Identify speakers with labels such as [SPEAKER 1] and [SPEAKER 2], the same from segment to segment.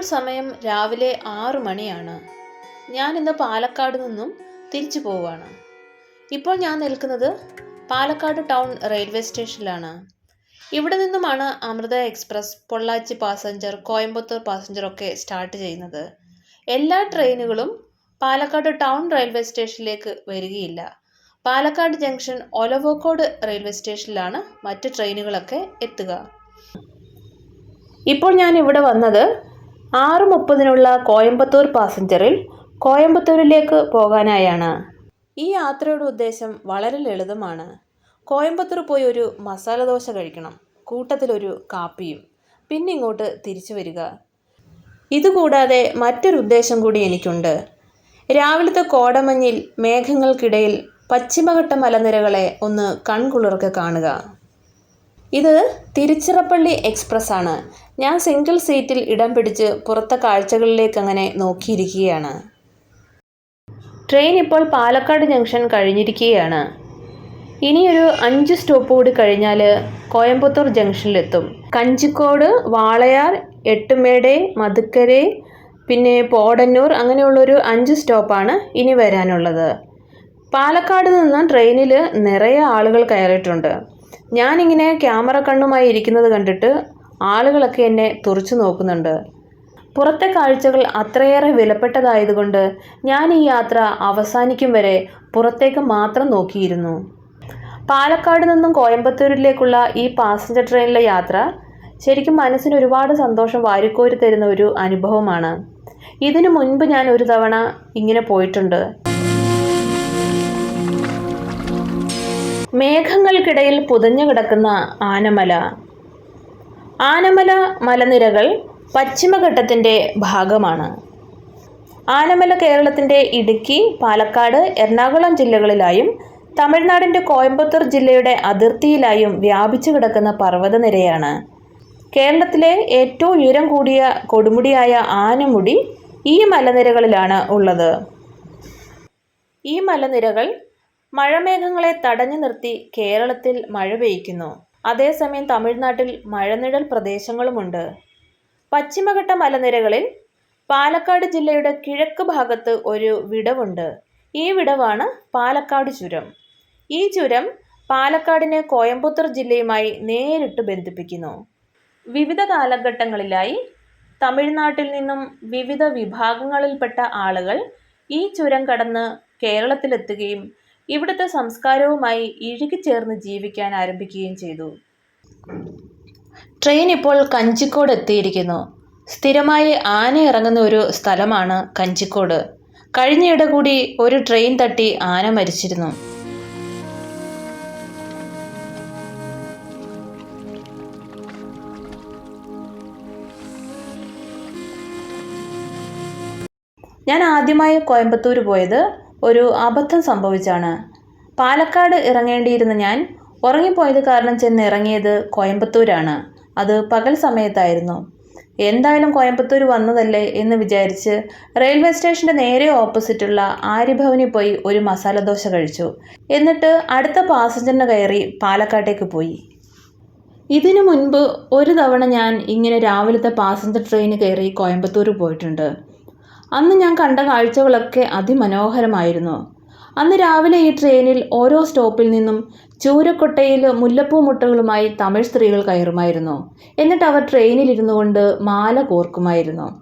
[SPEAKER 1] സമയം രാവിലെ ആറ് മണിയാണ്. ഞാൻ ഇന്ന് പാലക്കാട് നിന്നും തിരിച്ചു പോവുകയാണ്. ഇപ്പോൾ ഞാൻ നിൽക്കുന്നത് പാലക്കാട് ടൗൺ റെയിൽവേ സ്റ്റേഷനിലാണ്. ഇവിടെ നിന്നുമാണ് Amrita express Pollachi passenger Coimbatore passenger ഒക്കെ സ്റ്റാർട്ട് ചെയ്യുന്നത്. എല്ലാ ട്രെയിനുകളും പാലക്കാട് ടൗൺ റെയിൽവേ സ്റ്റേഷനിലേക്ക് വരികയില്ല. പാലക്കാട് ജംഗ്ഷൻ ഒലവക്കോട് റെയിൽവേ സ്റ്റേഷനിലാണ് മറ്റ് ട്രെയിനുകളൊക്കെ എത്തുക. ഇപ്പോൾ ഞാൻ ഇവിടെ വന്നത് ആറ് മുപ്പതിനുള്ള കോയമ്പത്തൂർ പാസഞ്ചറിൽ കോയമ്പത്തൂരിലേക്ക് പോകാനായാണ്. ഈ യാത്രയുടെ ഉദ്ദേശം വളരെ ലളിതമാണ്. കോയമ്പത്തൂർ പോയി ഒരു മസാല ദോശ കഴിക്കണം. കൂട്ടത്തിലൊരു കാപ്പിയും. പിന്നെ ഇങ്ങോട്ട് തിരിച്ചു വരിക. ഇതുകൂടാതെ മറ്റൊരു ഉദ്ദേശം കൂടി എനിക്കുണ്ട്. രാവിലത്തെ കോടമഞ്ഞിൽ മേഘങ്ങൾക്കിടയിൽ പശ്ചിമഘട്ട മലനിരകളെ ഒന്ന് കൺകുളിർക്കെ കാണുക. ഇത് തിരുച്ചിറപ്പള്ളി എക്സ്പ്രസ് ആണ് ഞാൻ സിംഗിൾ സീറ്റിൽ ഇടം പിടിച്ച് പുറത്തെ കാഴ്ചകളിലേക്ക് അങ്ങനെ നോക്കിയിരിക്കുകയാണ്. ട്രെയിൻ ഇപ്പോൾ പാലക്കാട് ജംഗ്ഷൻ കഴിഞ്ഞിരിക്കുകയാണ്. ഇനിയൊരു അഞ്ച് സ്റ്റോപ്പ് കൂടി കഴിഞ്ഞാൽ കോയമ്പത്തൂർ ജംഗ്ഷനിലെത്തും. കഞ്ചിക്കോട് വാളയാർ എട്ടുമേടെ മധുക്കരെ പിന്നെ പോടന്നൂർ അങ്ങനെയുള്ളൊരു അഞ്ച് സ്റ്റോപ്പാണ് ഇനി വരാനുള്ളത്. പാലക്കാട് നിന്ന് ട്രെയിനിൽ നിറയെ ആളുകൾ കയറിയിട്ടുണ്ട്. ഞാനിങ്ങനെ ക്യാമറ കണ്ണുമായി ഇരിക്കുന്നത് കണ്ടിട്ട് ആളുകളൊക്കെ എന്നെ തുറച്ചു നോക്കുന്നുണ്ട്. പുറത്തെ കാഴ്ചകൾ അത്രയേറെ വിലപ്പെട്ടതായതുകൊണ്ട് ഞാൻ ഈ യാത്ര അവസാനിക്കും വരെ പുറത്തേക്ക് മാത്രം നോക്കിയിരുന്നു. പാലക്കാട് നിന്നും കോയമ്പത്തൂരിലേക്കുള്ള ഈ പാസഞ്ചർ ട്രെയിനിലെ യാത്ര ശരിക്കും മനസ്സിന് ഒരുപാട് സന്തോഷം വാരിക്കോരി തരുന്ന ഒരു അനുഭവമാണ്. ഇതിനു മുൻപ് ഞാൻ ഒരു തവണ ഇങ്ങനെ പോയിട്ടുണ്ട്. മേഘങ്ങൾക്കിടയിൽ പുതഞ്ഞു കിടക്കുന്ന ആനമല. ആനമല മലനിരകൾ പശ്ചിമഘട്ടത്തിന്റെ ഭാഗമാണ്. ആനമല കേരളത്തിന്റെ ഇടുക്കി പാലക്കാട് എറണാകുളം ജില്ലകളിലായും തമിഴ്നാടിന്റെ കോയമ്പത്തൂർ ജില്ലയുടെ അതിർത്തിയിലായും വ്യാപിച്ചു കിടക്കുന്ന പർവതനിരയാണ്. കേരളത്തിലെ ഏറ്റവും ഉയരം കൂടിയ കൊടുമുടിയായ ആനമുടി ഈ മലനിരകളിലാണ് ഉള്ളത്. ഈ മലനിരകൾ മഴമേഘങ്ങളെ തടഞ്ഞു നിർത്തി കേരളത്തിൽ മഴ പെയ്യ്ക്കുന്നു അതേസമയം തമിഴ്നാട്ടിൽ മഴനിഴൽ പ്രദേശങ്ങളുമുണ്ട്. പശ്ചിമഘട്ട മലനിരകളിൽ പാലക്കാട് ജില്ലയുടെ കിഴക്ക് ഭാഗത്ത് ഒരു വിടവുണ്ട്. ഈ വിടവാണ് പാലക്കാട് ചുരം. ഈ ചുരം പാലക്കാടിനെ കോയമ്പത്തൂർ ജില്ലയുമായി നേരിട്ട് ബന്ധിപ്പിക്കുന്നു. വിവിധ കാലഘട്ടങ്ങളിലായി തമിഴ്നാട്ടിൽ നിന്നും വിവിധ വിഭാഗങ്ങളിൽപ്പെട്ട ആളുകൾ ഈ ചുരം കടന്ന് കേരളത്തിലെത്തുകയും ഇവിടുത്തെ സംസ്കാരവുമായി ഇഴുകിച്ചേർന്ന് ജീവിക്കാൻ ആരംഭിക്കുകയും ചെയ്തു. ട്രെയിൻ ഇപ്പോൾ കഞ്ചിക്കോട് എത്തിയിരിക്കുന്നു. സ്ഥിരമായി ആന ഇറങ്ങുന്ന ഒരു സ്ഥലമാണ് കഞ്ചിക്കോട്. കഴിഞ്ഞയിട കൂടി ഒരു ട്രെയിൻ തട്ടി ആന മരിച്ചിരുന്നു. ഞാൻ ആദ്യമായി കോയമ്പത്തൂർ പോയത് ഒരു അബദ്ധം സംഭവിച്ചാണ്. പാലക്കാട് ഇറങ്ങേണ്ടിയിരുന്ന ഞാൻ ഉറങ്ങിപ്പോയത് കാരണം ചെന്ന് ഇറങ്ങിയത് കോയമ്പത്തൂരാണ്. അത് പകൽ സമയത്തായിരുന്നു. എന്തായാലും കോയമ്പത്തൂർ വന്നതല്ലേ? എന്ന് വിചാരിച്ച് റെയിൽവേ സ്റ്റേഷന്റെ നേരെ ഓപ്പോസിറ്റുള്ള ആര്യഭവനിൽ പോയി ഒരു മസാല ദോശ കഴിച്ചു. എന്നിട്ട് അടുത്ത പാസഞ്ചറിന് കയറി പാലക്കാട്ടേക്ക് പോയി. ഇതിനു മുൻപ് ഒരു തവണ ഞാൻ ഇങ്ങനെ രാവിലത്തെ പാസഞ്ചർ ട്രെയിന് കയറി കോയമ്പത്തൂർ പോയിട്ടുണ്ട്. അന്ന് ഞാൻ കണ്ട കാഴ്ചകളൊക്കെ അതിമനോഹരമായിരുന്നു. അന്ന് രാവിലെ ഈ ട്രെയിനിൽ ഓരോ സ്റ്റോപ്പിൽ നിന്നും ചൂരക്കൊട്ടയിൽ മുല്ലപ്പൂ മുട്ടകളുമായി തമിഴ് സ്ത്രീകൾ കയറുമായിരുന്നു. എന്നിട്ട് അവർ ട്രെയിനിലിരുന്നു കൊണ്ട് മാല കോർക്കുമായിരുന്നു.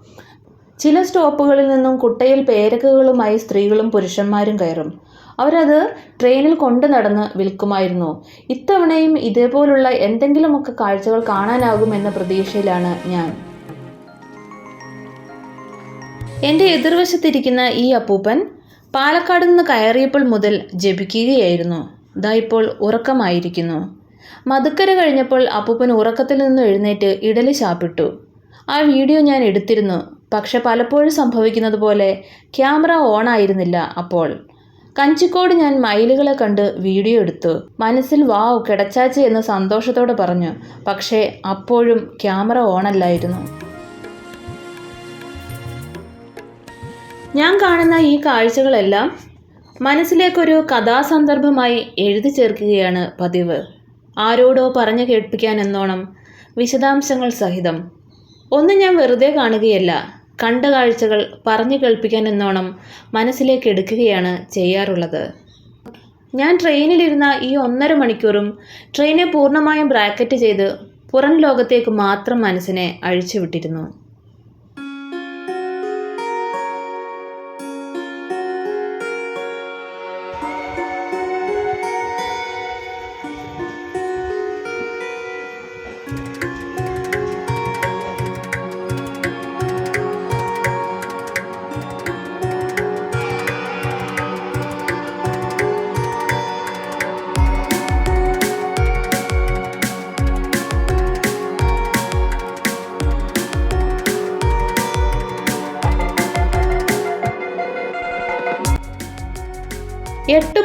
[SPEAKER 1] ചില സ്റ്റോപ്പുകളിൽ നിന്നും കുട്ടയിൽ പേരക്കുകളുമായി സ്ത്രീകളും പുരുഷന്മാരും കയറും. അവരത് ട്രെയിനിൽ കൊണ്ടു നടന്ന് വിൽക്കുമായിരുന്നു. ഇത്തവണയും ഇതേപോലുള്ള എന്തെങ്കിലുമൊക്കെ കാഴ്ചകൾ കാണാനാകുമെന്ന പ്രതീക്ഷയിലാണ് ഞാൻ. എന്റെ എതിർവശത്തിരിക്കുന്ന ഈ അപ്പൂപ്പൻ പാലക്കാട് നിന്ന് കയറിയപ്പോൾ മുതൽ ജപിക്കുകയായിരുന്നു. ദാ ഇപ്പോൾ ഉറക്കമായിരിക്കുന്നു. മധുക്കര കഴിഞ്ഞപ്പോൾ അപ്പൂപ്പൻ ഉറക്കത്തിൽ നിന്ന് എഴുന്നേറ്റ് ഇഡലി ശാപ്പിട്ടു ആ വീഡിയോ ഞാൻ എടുത്തിരുന്നു. പക്ഷെ പലപ്പോഴും സംഭവിക്കുന്നത് പോലെ ക്യാമറ ഓൺ ആയിരുന്നില്ല അപ്പോൾ. കഞ്ചിക്കോട് ഞാൻ മയിലുകളെ കണ്ട് വീഡിയോ എടുത്തു. മനസ്സിൽ വാവ് കിടച്ചാച്ച് എന്ന് സന്തോഷത്തോടെ പറഞ്ഞു. പക്ഷേ അപ്പോഴും ക്യാമറ ഓണല്ലായിരുന്നു. ഞാൻ കാണുന്ന ഈ കാഴ്ചകളെല്ലാം മനസ്സിലേക്കൊരു കഥാസന്ദർഭമായി എഴുതി ചേർക്കുകയാണ് പതിവ്. ആരോടോ പറഞ്ഞു കേൾപ്പിക്കാൻ എന്നോണം വിശദാംശങ്ങൾ സഹിതം. ഒന്നും ഞാൻ വെറുതെ കാണുകയല്ല കണ്ട കാഴ്ചകൾ പറഞ്ഞു കേൾപ്പിക്കാൻ എന്നോണം മനസ്സിലേക്ക് എടുക്കുകയാണ് ചെയ്യാറുള്ളത്. ഞാൻ ട്രെയിനിലിരുന്ന ഈ ഒന്നര മണിക്കൂറും ട്രെയിനെ പൂർണമായും ബ്രാക്കറ്റ് ചെയ്ത് പുറം ലോകത്തേക്ക് മാത്രം മനസ്സിനെ അഴിച്ചുവിട്ടിരുന്നു.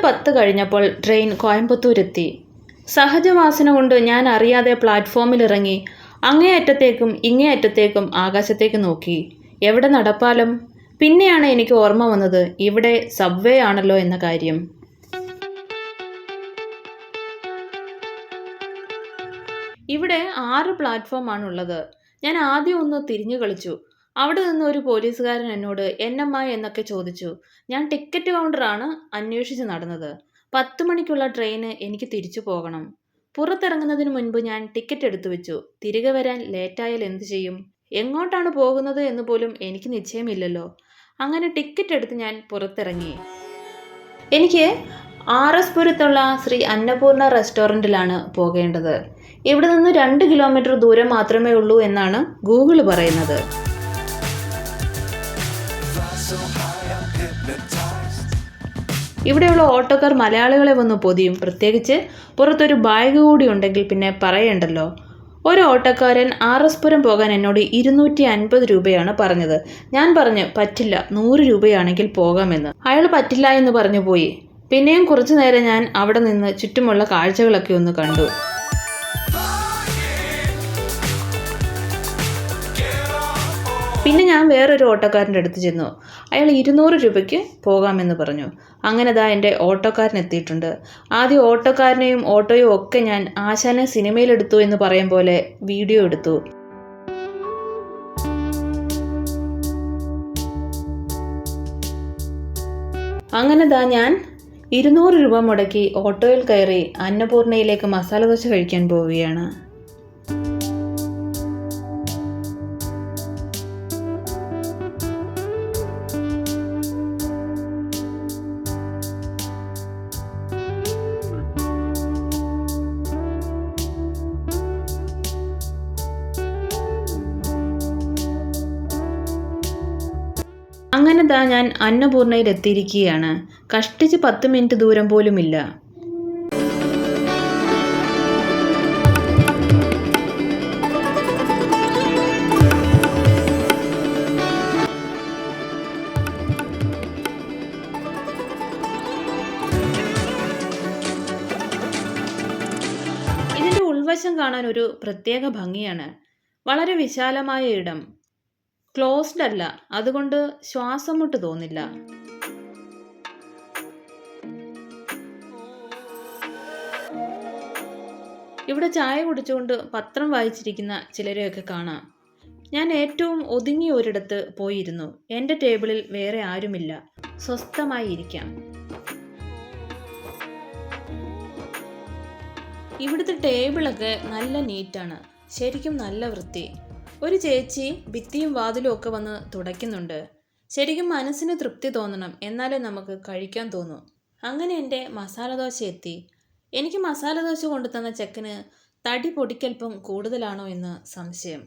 [SPEAKER 1] പത്ത് കഴിഞ്ഞപ്പോൾ ട്രെയിൻ കോയമ്പത്തൂരെത്തി. സഹജവാസന കൊണ്ട് ഞാൻ അറിയാതെ പ്ലാറ്റ്ഫോമിൽ ഇറങ്ങി അങ്ങേയറ്റത്തേക്കും ഇങ്ങേയറ്റത്തേക്കും ആകാശത്തേക്ക് നോക്കി. എവിടെ നടപ്പാലം? പിന്നെയാണ് എനിക്ക് ഓർമ്മ വന്നത് ഇവിടെ സബ്വേ ആണല്ലോ എന്ന കാര്യം. ഇവിടെ ആറ് പ്ലാറ്റ്ഫോമാണ് ഉള്ളത് ഞാൻ ആദ്യം ഒന്ന് തിരിഞ്ഞു കളിച്ചു. അവിടെ നിന്ന് ഒരു പോലീസുകാരൻ എന്നോട് എന്നമ്മ എന്നൊക്കെ ചോദിച്ചു. ഞാൻ ടിക്കറ്റ് കൗണ്ടറാണ് അന്വേഷിച്ച് നടന്നത്. പത്ത് മണിക്കുള്ള ട്രെയിന് എനിക്ക് തിരിച്ചു പോകണം. പുറത്തിറങ്ങുന്നതിന് മുൻപ് ഞാൻ ടിക്കറ്റ് എടുത്തു വെച്ചു. തിരികെ വരാൻ ലേറ്റായാൽ എന്തു ചെയ്യും? എങ്ങോട്ടാണ് പോകുന്നത് എന്ന് പോലും എനിക്ക് നിശ്ചയമില്ലല്ലോ. അങ്ങനെ ടിക്കറ്റ് എടുത്ത് ഞാൻ പുറത്തിറങ്ങി. എനിക്ക് ആർ എസ് പുരത്തുള്ള ശ്രീ അന്നപൂർണ റെസ്റ്റോറന്റിലാണ് പോകേണ്ടത്. ഇവിടെ നിന്ന് രണ്ട് കിലോമീറ്റർ ദൂരം മാത്രമേ ഉള്ളൂ എന്നാണ് ഗൂഗിൾ പറയുന്നത്. ഇവിടെയുള്ള ഓട്ടോക്കാർ മലയാളികളെ വന്ന് പൊതിയും. പ്രത്യേകിച്ച് പുറത്തൊരു ബാഗ് കൂടി ഉണ്ടെങ്കിൽ പിന്നെ പറയണ്ടല്ലോ. ഒരു ഓട്ടക്കാരൻ ആർ എസ് പുരം പോകാൻ എന്നോട് ഇരുന്നൂറ്റി അൻപത് രൂപയാണ് പറഞ്ഞത്. ഞാൻ പറഞ്ഞു പറ്റില്ല നൂറ് രൂപയാണെങ്കിൽ പോകാമെന്ന്. അയാൾ പറ്റില്ല എന്ന് പറഞ്ഞു പോയി. പിന്നെയും കുറച്ചു നേരം ഞാൻ അവിടെ നിന്ന് ചുറ്റുമുള്ള കാഴ്ചകളൊക്കെ ഒന്ന് കണ്ടു. പിന്നെ ഞാൻ വേറൊരു ഓട്ടോക്കാരന്റെ അടുത്ത് ചെന്നു. അയാൾ ഇരുന്നൂറ് രൂപയ്ക്ക് പോകാമെന്ന് പറഞ്ഞു. അങ്ങനെ ദാ എന്റെ ഓട്ടോക്കാരൻ എത്തിയിട്ടുണ്ട്. ആദ്യം ഓട്ടോക്കാരനെയും ഓട്ടോയും ഒക്കെ ഞാൻ ആശാനെ സിനിമയിലെടുത്തു എന്ന് പറയും പോലെ വീഡിയോ എടുത്തു. അങ്ങനെ ദാ ഞാൻ ഇരുന്നൂറ് രൂപ മുടക്കി ഓട്ടോയിൽ കയറി അന്നപൂർണയിലേക്ക് മസാല ദോശ കഴിക്കാൻ പോവുകയാണ്. അങ്ങനെ ദാ ഞാൻ അന്നപൂർണയിൽ എത്തിയിരിക്കുകയാണ്. കഷ്ടിച്ച് പത്ത് മിനിറ്റ് ദൂരം പോലുമില്ല. ഉൾവശം കാണാൻ ഒരു പ്രത്യേക ഭംഗിയാണ്. വളരെ വിശാലമായ ഇടം. ക്ലോസ്ഡ് അല്ല. അതുകൊണ്ട് ശ്വാസം മുട്ട് തോന്നില്ല. ഇവിടെ ചായ കുടിച്ചുകൊണ്ട് പത്രം വായിച്ചിരിക്കുന്ന ചിലരെയൊക്കെ കാണാം. ഞാൻ ഏറ്റവും ഒതുങ്ങിയ ഒരിടത്ത് പോയിരുന്നു. എന്റെ ടേബിളിൽ വേറെ ആരുമില്ല. സ്വസ്ഥമായി ഇരിക്കാം. ഇവിടുത്തെ ടേബിളൊക്കെ നല്ല നീറ്റാണ്. ശരിക്കും നല്ല വൃത്തി. ഒരു ചേച്ചി ഭിത്തിയും വാതിലും ഒക്കെ വന്ന് തുടയ്ക്കുന്നുണ്ട്. ശരിക്കും മനസ്സിന് തൃപ്തി തോന്നണം എന്നാലേ നമുക്ക് കഴിക്കാൻ തോന്നൂ. അങ്ങനെ എന്റെ മസാല ദോശ എത്തി. എനിക്ക് മസാല ദോശ കൊണ്ടുതന്ന ചെക്കന് തടി പൊടിക്കൽപ്പം കൂടുതലാണോ എന്ന് സംശയം.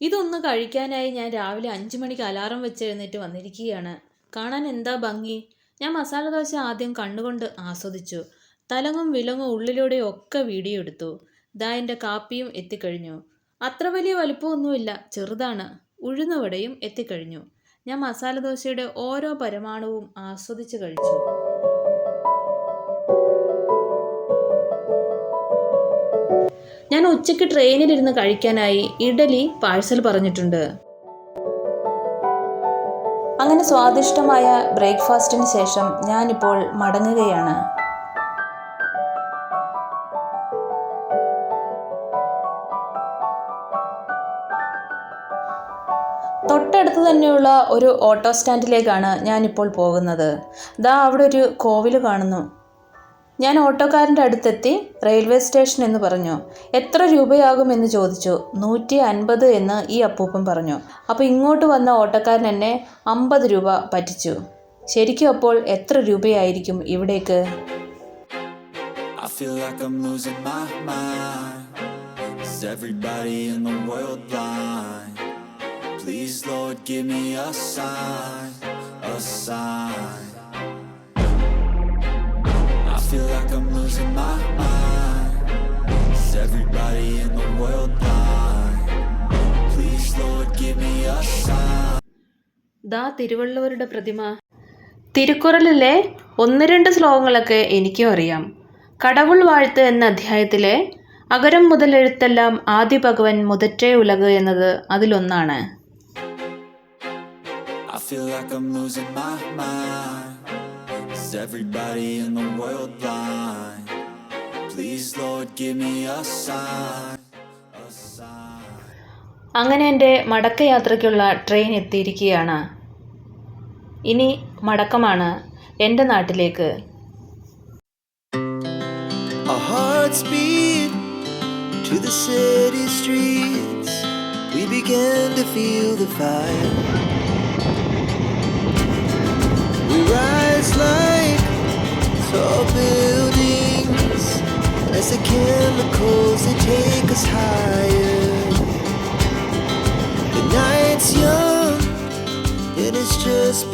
[SPEAKER 1] ഇതൊന്ന് കഴിക്കാനായി ഞാൻ രാവിലെ അഞ്ച് മണിക്ക് അലാറം വെച്ച് എഴുന്നേറ്റ് വന്നിരിക്കുകയാണ്. കാണാൻ എന്താ ഭംഗി? ഞാൻ മസാല ദോശ ആദ്യം കണ്ണുകൊണ്ട് ആസ്വദിച്ചു. തലങ്ങും വിലങ്ങും ഉള്ളിലൂടെ ഒക്കെ വീഡിയോ എടുത്തു ദാ എന്റെ കാപ്പിയും എത്തിക്കഴിഞ്ഞു. അത്ര വലിയ വലുപ്പമൊന്നുമില്ല. ചെറുതാണ്. ഉഴുന്നുവടയും എത്തിക്കഴിഞ്ഞു. ഞാൻ മസാല ദോശയുടെ ഓരോ പരമാണുവും ആസ്വദിച്ച് കഴിച്ചു. ഞാൻ ഉച്ചയ്ക്ക് ട്രെയിനിലിരുന്ന് കഴിക്കാനായി ഇഡലി പാഴ്സൽ പറഞ്ഞിട്ടുണ്ട്. അങ്ങനെ സ്വാദിഷ്ടമായ ബ്രേക്ക്ഫാസ്റ്റിന് ശേഷം ഞാനിപ്പോൾ മടങ്ങുകയാണ്. തൊട്ടടുത്ത് തന്നെയുള്ള ഒരു ഓട്ടോ സ്റ്റാൻഡിലേക്കാണ് ഞാനിപ്പോൾ പോകുന്നത്. ദാ അവിടെ ഒരു കോവിൽ കാണുന്നു. ഞാൻ ഓട്ടോക്കാരന്റെ അടുത്തെത്തി റെയിൽവേ സ്റ്റേഷൻ എന്ന് പറഞ്ഞു. എത്ര രൂപയാകുമെന്ന് ചോദിച്ചു. നൂറ്റി അൻപത് എന്ന് ഈ അപ്പൂപ്പൻ പറഞ്ഞു. അപ്പോൾ ഇങ്ങോട്ട് വന്ന ഓട്ടോക്കാരൻ എന്നെ അമ്പത് രൂപ പറ്റിച്ചു. ശരിക്കും അപ്പോൾ എത്ര രൂപയായിരിക്കും ഇവിടേക്ക്.
[SPEAKER 2] Is everybody in the world blind? Please, Lord, give me a sign, a sign. I feel like I'm losing my mind. Is everybody in the world blind? Please, Lord, give me a sign.
[SPEAKER 1] ദാ തിരുവള്ളുവരുടെ പ്രതിമ തിരുക്കുറലിലെ ഒന്ന് രണ്ട് ശ്ലോകങ്ങളൊക്കെ എനിക്കും അറിയാം കടവുൾ വാഴ്ത്ത് എന്ന അധ്യായത്തിലെ അകരം മുതലെഴുത്തെല്ലാം ആദ്യ ഭഗവൻ മുതറ്റേ ഉലക് എന്നത് അതിലൊന്നാണ്
[SPEAKER 2] feel like I'm losing my mind. Is everybody in the world blind? Please, Lord, give me a sign, a sign.
[SPEAKER 1] അങ്ങനെ എന്റെ മടക്കയാത്രയ്ക്കുള്ള ട്രെയിൻ എത്തിയിരിക്കുകയാണ് ഇനി മടക്കമാണ് എന്റെ നാട്ടിലേക്ക്
[SPEAKER 3] to the city streets. We began to feel the fire. Rise like tall buildings as the chemicals they take us higher. The night's young and it's just